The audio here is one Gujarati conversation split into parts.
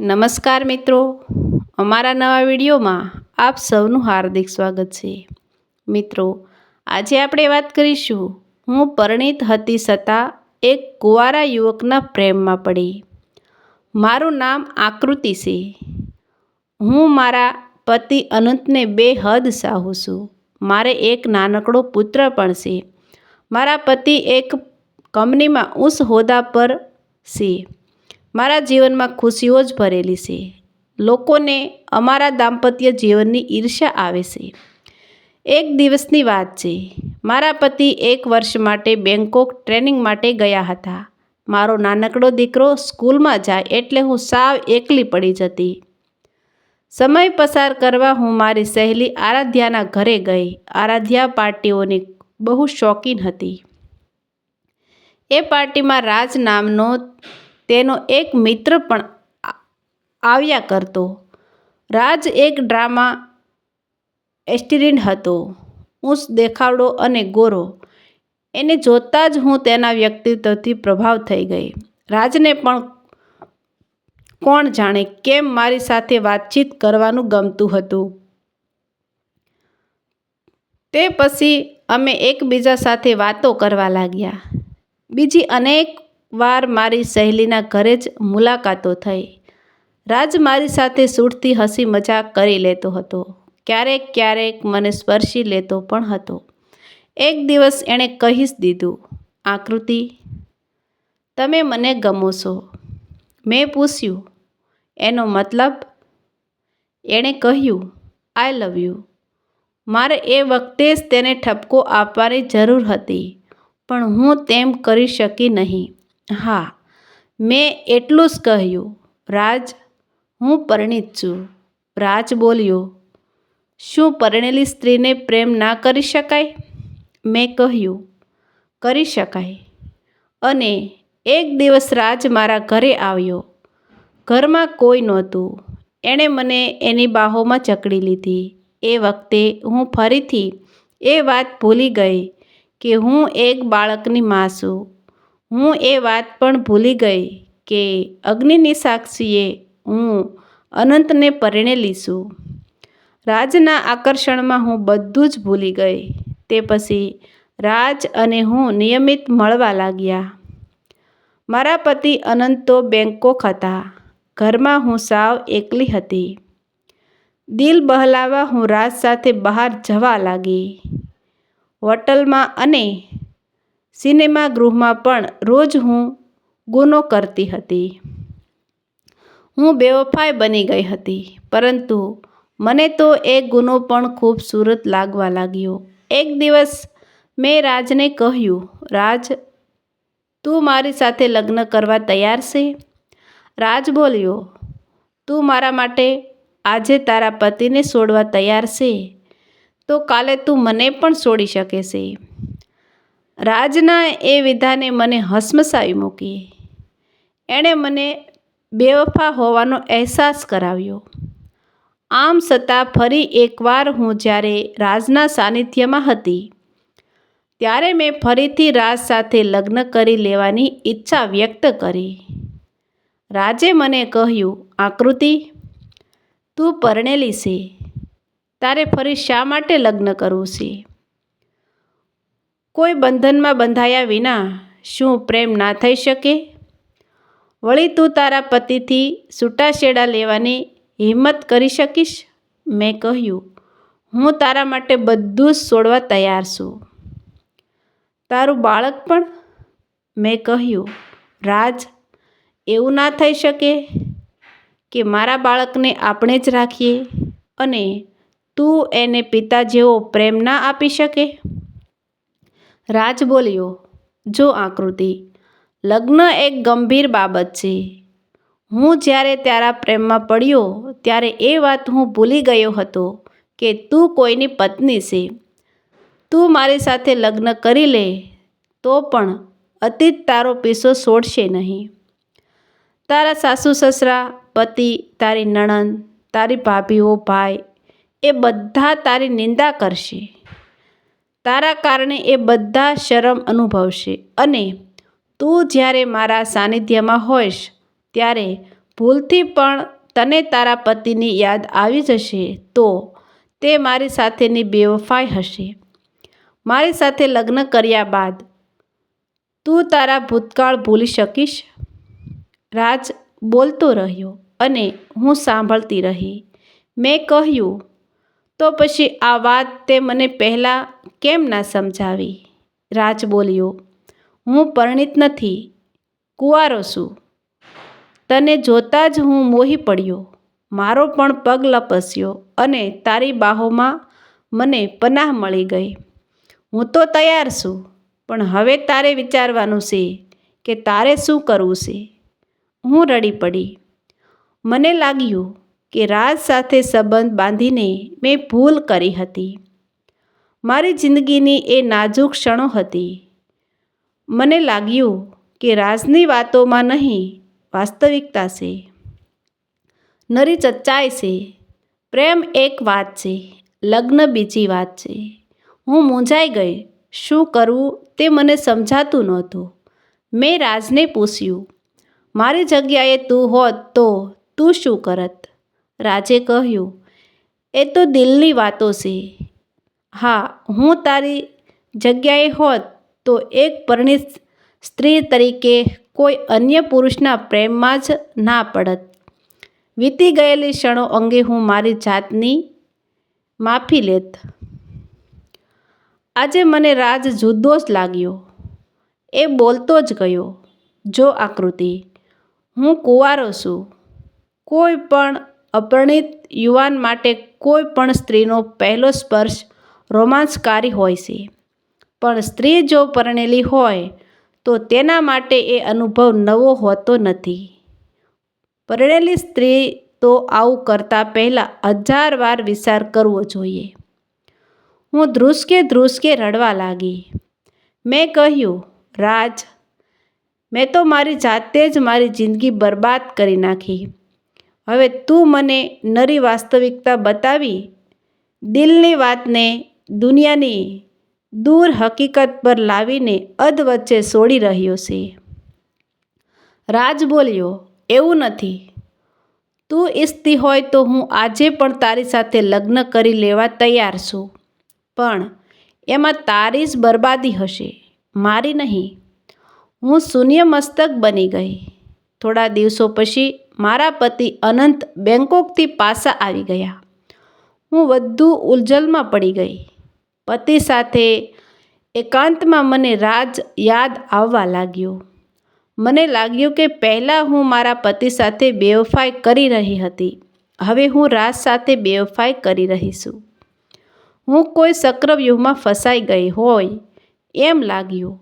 નમસ્કાર મિત્રો. અમારા નવા વિડીયોમાં આપ સૌનું હાર્દિક સ્વાગત છે. મિત્રો, આજે આપણે વાત કરીશું, હું પરણિત હતી છતાં એક કુંવારા યુવકના પ્રેમમાં પડી. મારું નામ આકૃતિ છે. હું મારા પતિ અનંતને બે હદ ચાહું છું. મારે એક નાનકડો પુત્ર પણ છે. મારા પતિ એક કંપનીમાં ઉચ્ચ હોદ્દા પર છે. મારા જીવનમાં ખુશીઓ જ ભરેલી છે. લોકોને અમારા દાંપત્ય જીવનની ઈર્ષ્યા આવે છે. એક દિવસની વાત છે. મારા પતિ એક વર્ષ માટે બેંકોક ટ્રેનિંગ માટે ગયા હતા. મારો નાનકડો દીકરો સ્કૂલમાં જાય એટલે હું સાવ એકલી પડી જતી. સમય પસાર કરવા હું મારી સહેલી આરાધ્યાના ઘરે ગઈ. આરાધ્યા પાર્ટીઓની બહુ શોખીન હતી. એ પાર્ટીમાં રાજ નામનો તેનો એક મિત્ર પણ આવ્યા કરતો. રાજ એક ડ્રામા એસ્ટિરિન હતો. ઊંચ દેખાવડો અને ગોરો. એને જોતાં જ હું તેના વ્યક્તિત્વથી પ્રભાવ થઈ ગઈ. રાજને પણ કોણ જાણે કેમ મારી સાથે વાતચીત કરવાનું ગમતું હતું. તે પછી અમે એકબીજા સાથે વાતો કરવા લાગ્યા. બીજી અનેક વાર મારી સહેલીના ઘરે જ મુલાકાતો થઈ. રાજ મારી સાથે સૂટથી હસી મજાક કરી લેતો હતો. ક્યારેક ક્યારેક મને સ્પર્શી લેતો પણ હતો. એક દિવસ એણે કહી દીધું, આકૃતિ, તમે મને ગમો છો. મેં પૂછ્યું, એનો મતલબ? એણે કહ્યું આઈ લવ યુ મારે એ વખતે જ તેને ઠપકો આપવાની જરૂર હતી, પણ હું તેમ કરી શકી નહીં. હા, મેં એટલું જ કહ્યું. રાજ, હું પરણિત છું. રાજ બોલ્યો, શું પરણેલી સ્ત્રીને પ્રેમ ના કરી શકાય? મેં કહ્યું, કરી શકાય. અને એક દિવસ રાજ મારા ઘરે આવ્યો. ઘરમાં કોઈ નહોતું. એણે મને એની બાહોમાં જકડી લીધી. એ વખતે હું ફરીથી એ વાત ભૂલી ગઈ કે હું એક બાળકની મા છું. હું એ વાત પણ ભૂલી ગઈ કે અગ્નિની સાક્ષીએ હું અનંતને પરણેલી છું રાજના આકર્ષણમાં હું બધું જ ભૂલી ગઈ. તે પછી રાજ અને હું નિયમિત મળવા લાગ્યા. મારા પતિ અનંત તો બેંકોક હતા. ઘરમાં હું સાવ એકલી હતી. દિલ બહલાવા હું રાજ સાથે બહાર જવા લાગી. હોટલમાં અને સિનેમાગૃહમાં પણ રોજ હું ગુનો કરતી હતી. હું બેવફાઈ બની ગઈ હતી, પરંતુ મને તો એ ગુનો પણ ખૂબસૂરત લાગવા લાગ્યો. એક દિવસ મેં રાજને કહ્યું, રાજ, તું મારી સાથે લગ્ન કરવા તૈયાર છે? રાજ બોલ્યો, તું મારા માટે આજે તારા પતિને છોડવા તૈયાર છે, તો કાલે તું મને પણ છોડી શકે છે. રાજના એ વિધાને મને હસમસાવી મૂકી. એણે મને બેવફા હોવાનો અહેસાસ કરાવ્યો. આમ છતાં ફરી એકવાર હું જ્યારે રાજના સાનિધ્યમાં હતી, ત્યારે મેં ફરીથી રાજ સાથે લગ્ન કરી લેવાની ઈચ્છા વ્યક્ત કરી. રાજે મને કહ્યું, આકૃતિ, તું પરણેલી છે. તારે ફરી શા માટે લગ્ન કરવું છે? કોઈ બંધનમાં બંધાયા વિના શું પ્રેમ ના થઈ શકે? વળી તું તારા પતિથી છૂટાછેડા લેવાની હિંમત કરી શકીશ? મેં કહ્યું, હું તારા માટે બધું જ છોડવા તૈયાર છું. તારું બાળક પણ? મેં કહ્યું, રાજ, એવું ના થઈ શકે કે મારા બાળકને આપણે જ રાખીએ અને તું એને પિતા જેવો પ્રેમ ના આપી શકે? રાજ બોલ્યો, જો આકૃતિ, લગ્ન એક ગંભીર બાબત છે. હું જ્યારે તારા પ્રેમમાં પડ્યો, ત્યારે એ વાત હું ભૂલી ગયો હતો કે તું કોઈની પત્ની છે. તું મારી સાથે લગ્ન કરી લે, તો પણ અતીત તારો પીસો છોડશે નહીં. તારા સાસુ સસરા, પતિ, તારી નણંદ, તારી ભાભીઓ, ભાઈ, એ બધા તારી નિંદા કરશે. તારા કારણે એ બધા શરમ અનુભવશે. અને તું જ્યારે મારા સાનિધ્યમાં હોઈશ, ત્યારે ભૂલથી પણ તને તારા પતિની યાદ આવી જશે, તો તે મારી સાથેની બેવફાઈ હશે. મારી સાથે લગ્ન કર્યા બાદ તું તારા ભૂતકાળ ભૂલી શકીશ? રાજ બોલતો રહ્યો અને હું સાંભળતી રહી. મેં કહ્યું તો પછી આ વાત તે મને પહેલાં કેમ ના સમજાવી? રાજ બોલ્યો, હું પરણિત નથી, કુંવારો છું. તને જોતાં જ હું મોહી પડ્યો. મારો પણ પગ લપસ્યો અને તારી બાહોમાં મને પનાહ મળી ગઈ. હું તો તૈયાર છું, પણ હવે તારે વિચારવાનું છે કે તારે શું કરવું છે? હું રડી પડી. મને લાગ્યું કે રાજ સાથે સંબંધ બાંધીને મેં ભૂલ કરી હતી. મારી જિંદગીની એ નાજુક ક્ષણો હતી. મને લાગ્યું કે રાજની વાતોમાં નહીં, વાસ્તવિકતા છે. નરી ચચ્ચાઈ છે. પ્રેમ એક વાત છે, લગ્ન બીજી વાત છે. હું મૂંઝાઈ ગઈ, શું કરવું તે મને સમજાતું નહોતું. મેં રાજને પૂછ્યું, મારી જગ્યાએ તું હોત તો તું શું કરત? રાજે કહ્યું, એ તો દિલની વાતો છે. હા, હું તારી જગ્યાએ હોત તો એક પરણિત સ્ત્રી તરીકે કોઈ અન્ય પુરુષના પ્રેમમાં જ ના પડત. વીતી ગયેલી ક્ષણો અંગે હું મારી જાતની માફી લેત. આજે મને રાજ જુદો જ લાગ્યો. એ બોલતો જ ગયો, જો આકૃતિ, હું કુંવારો છું. કોઈ પણ અપરિણિત યુવાન માટે કોઈ પણ સ્ત્રીનો પહેલો સ્પર્શ રોમાંચકારી હોય છે. પણ સ્ત્રી જો પરણેલી હોય, તો તેના માટે એ અનુભવ નવો હોતો નથી. પરણેલી સ્ત્રી તો આવું કરતાં પહેલાં હજાર વાર વિચાર કરવો જોઈએ. હું ધ્રુસકે ધ્રુસકે રડવા લાગી. મેં કહ્યું, રાજ, મેં તો મારી જાતે જ મારી જિંદગી બરબાદ કરી નાખી. હવે તું મને નરી વાસ્તવિકતા બતાવી. દિલની વાતને દુનિયાની દૂર હકીકત પર લાવીને અધવચ્ચે સોડી રહ્યો છે. રાજ બોલ્યો, એવું નથી. તું ઈચ્છતી હોય તો હું આજે પણ તારી સાથે લગ્ન કરી લેવા તૈયાર છું. પણ એમાં તારી જ બરબાદી હશે. મારી નહીં. હું શૂન્ય મસ્તક બની ગઈ. થોડા દિવસો પછી મારા પતિ અનંત બેંકોકથી પાછા આવી ગયા. હું વધુ ઉલઝલમાં પડી ગઈ. પતિ સાથે એકાંતમાં મને રાજ યાદ આવવા લાગ્યો. મને લાગ્યું કે પહેલાં હું મારા પતિ સાથે બેવફાઈ કરી રહી હતી. હવે હું રાજ સાથે બેવફાઈ કરી રહી છું હું કોઈ સક્રવ્યૂહમાં ફસાઈ ગઈ હોય એમ લાગ્યું.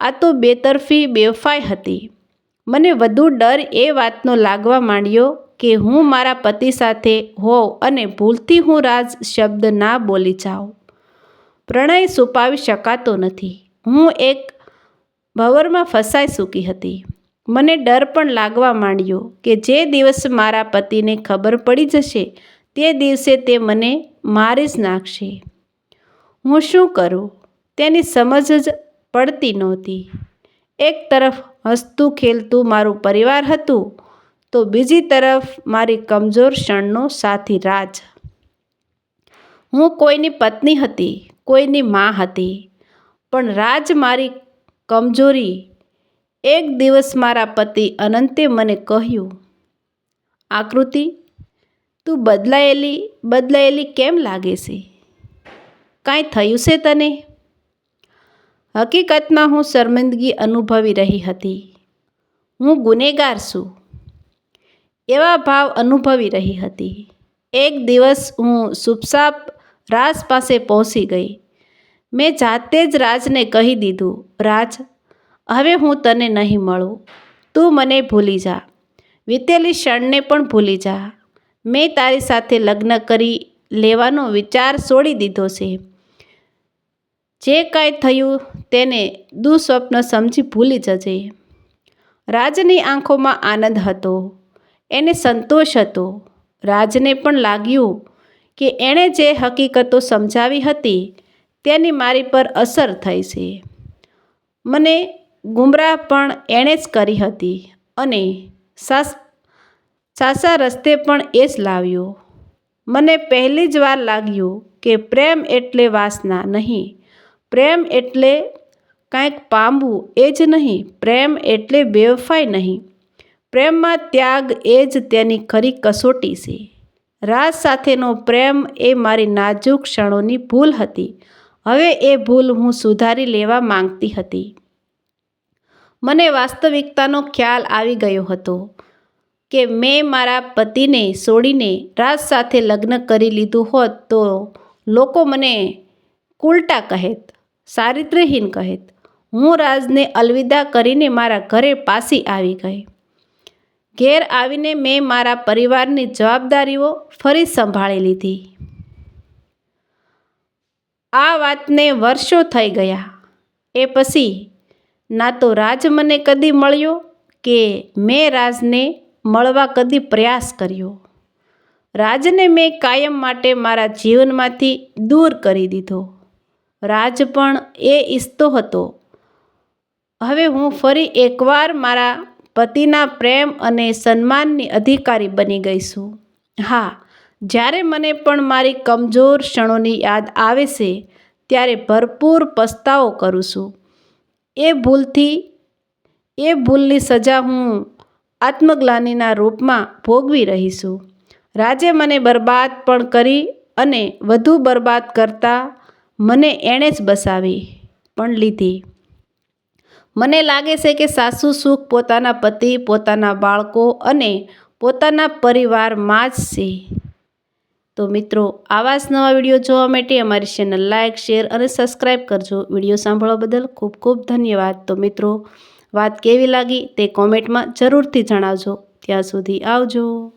આ તો બેતરફી બેવફાઈ હતી. મને વધુ ડર એ વાતનો લાગવા માંડ્યો કે હું મારા પતિ સાથે હોઉં અને ભૂલથી હું રાજ શબ્દ ના બોલી જાઉં. પ્રણય છુપાવી શકાતો નથી. હું એક ભવરમાં ફસાઈ ચૂકી હતી. મને ડર પણ લાગવા માંડ્યો કે જે દિવસ મારા પતિને ખબર પડી જશે, તે દિવસે તે મને મારી જ નાખશે. હું શું કરું? તેની સમજ જ પડતી નહોતી. એક તરફ હસતું ખેલતું મારું પરિવાર હતું, તો બીજી તરફ મારી કમજોર ક્ષણનો સાથી રાજ. હું કોઈની પત્ની હતી, કોઈની મા હતી, પણ રાજ મારી કમજોરી એક દિવસ મારા પતિ અનંતે મને કહ્યું, આકૃતિ, તું બદલાયેલી બદલાયેલી કેમ લાગે છે? કાંઈ થયું છે તને? હકીકતમાં હું શર્મિંદગી અનુભવી રહી હતી. હું ગુનેગાર છું. એવા ભાવ અનુભવી રહી હતી. એક દિવસ હું સુપસાપ રાજ પાસે પહોંચી ગઈ. મેં જાતે જ રાજને કહી દીધું, રાજ, હવે હું તને નહીં મળું. તું મને ભૂલી જા. વીતેલી ક્ષણને પણ ભૂલી જા. મેં તારી સાથે લગ્ન કરી લેવાનો વિચાર છોડી દીધો છે. જે કાંઈ થયું તેને દુઃસ્વપ્ન સમજી ભૂલી જજે. રાજની આંખોમાં આનંદ હતો, એને સંતોષ હતો. રાજને પણ લાગ્યું કે એણે જે હકીકતો સમજાવી હતી તેની મારી પર અસર થઈ છે. મને ગુમરાહ પણ એણે જ કરી હતી અને સાસ, સાસા રસ્તે પણ એ જ લાવ્યો. મને પહેલી જ વાર લાગ્યું કે પ્રેમ એટલે વાસના નહીં પ્રેમ એટલે કાંઈક પામવું એ જ નહીં, પ્રેમ એટલે બેવફાઈ નહીં. પ્રેમમાં ત્યાગ એ જ તેની ખરી કસોટી છે. રાજ સાથેનો પ્રેમ એ મારી નાજુક ક્ષણોની ભૂલ હતી. હવે એ ભૂલ હું સુધારી લેવા માંગતી હતી. મને વાસ્તવિકતાનો ખ્યાલ આવી ગયો હતો કે મેં મારા પતિને છોડીને રાજ સાથે લગ્ન કરી લીધું હોત તો લોકો મને ઉલટા કહેત. ચારિત્રહીન કહેત, હું રાજને અલવિદા કરીને મારા ઘરે પાસી આવી ગઈ. ઘેર આવીને મેં મારા પરિવારની જવાબદારીઓ ફરી સંભાળી લીધી. આ વાતને વર્ષો થઈ ગયા. એ પછી ના તો રાજ મને કદી મળ્યો કે મેં રાજને મળવા કદી પ્રયાસ કર્યો. રાજને મેં કાયમ માટે મારા જીવનમાંથી દૂર કરી દીધો. રાજ પણ એ ઈચ્છતો હતો. હવે હું ફરી એકવાર મારા પતિના પ્રેમ અને સન્માનની અધિકારી બની ગઈ છું. હા, જ્યારે મને પણ મારી કમજોર ક્ષણોની યાદ આવે છે, ત્યારે ભરપૂર પસ્તાવો કરું છું. એ ભૂલથી, એ ભૂલની સજા હું આત્મગ્લાનીના રૂપમાં ભોગવી રહી છું. રાજે મને બરબાદ પણ કરી અને વધુ બરબાદ કરતાં મને એણે જ બસાવી, પણ લીધી. મને લાગે છે કે સાસુ સુખ પોતાના પતિ, પોતાના બાળકો અને પોતાના પરિવારમાં જ છે. તો મિત્રો, આવા જ નવા વીડિયો જોવા માટે અમારી ચેનલ લાઇક શેર અને સબસ્ક્રાઈબ કરજો. વીડિયો સાંભળવા બદલ ખૂબ ખૂબ ધન્યવાદ. તો મિત્રો, વાત કેવી લાગી તે કોમેન્ટમાં જરૂરથી જણાવજો. ત્યાં સુધી આવજો.